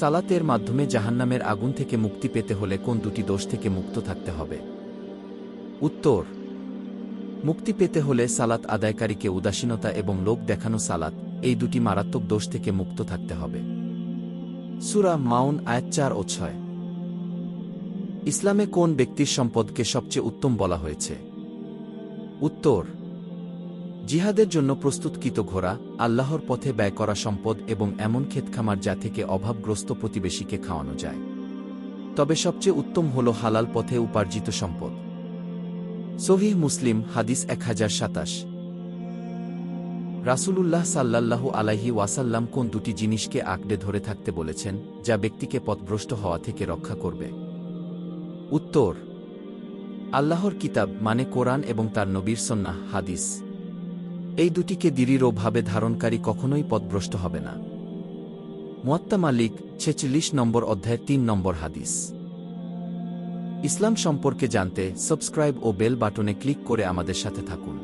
সালাতের মাধ্যমে জাহান্নামের আগুন থেকে মুক্তি পেতে হলে কোন দুটি দোষ থেকে মুক্ত থাকতে হবে? উত্তর, মুক্তি পেতে হলে সালাত আদায়কারীকে উদাসীনতা এবং লোক দেখানো সালাত, এই দুটি মারাত্মক দোষ থেকে মুক্ত থাকতে হবে। সুরা মাউন আয়াত চার ও ছয়। ইসলামে কোন ব্যক্তির সম্পদকে সবচেয়ে উত্তম বলা হয়েছে? উত্তর জিহাদের জন্য প্রস্তুতকৃত ঘোড়া, আল্লাহর পথে ব্যয় করা সম্পদ এবং এমন ক্ষেতখামার যা থেকে অভাবগ্রস্ত প্রতিবেশীকে খাওয়ানো যায়। তবে সবচেয়ে উত্তম হল হালাল পথে উপার্জিত সম্পদ। সহিহ মুসলিম, হাদিস এক হাজার সাতাশ। রাসূলুল্লাহ সাল্লাল্লাহু আলাইহি ওয়াসাল্লাম কোন দুটি জিনিসকে আঁকড়ে ধরে থাকতে বলেছেন, যা ব্যক্তিকে পথভ্রষ্ট হওয়া থেকে রক্ষা করবে? উত্তর, আল্লাহর কিতাব মানে কোরআন এবং তার নবীর সন্ন্যাহ হাদিস। এই দুটিকে দৃঢ়ভাবে ধারণকারী কখনোই পদভ্রষ্ট হবে না। মোয়াত্তা মালিক, ছেচল্লিশ নম্বর অধ্যায় তিন নম্বর হাদিস। ইসলাম সম্পর্কে জানতে সাবস্ক্রাইব ও বেল বাটনে ক্লিক করে আমাদের সাথে থাকুন।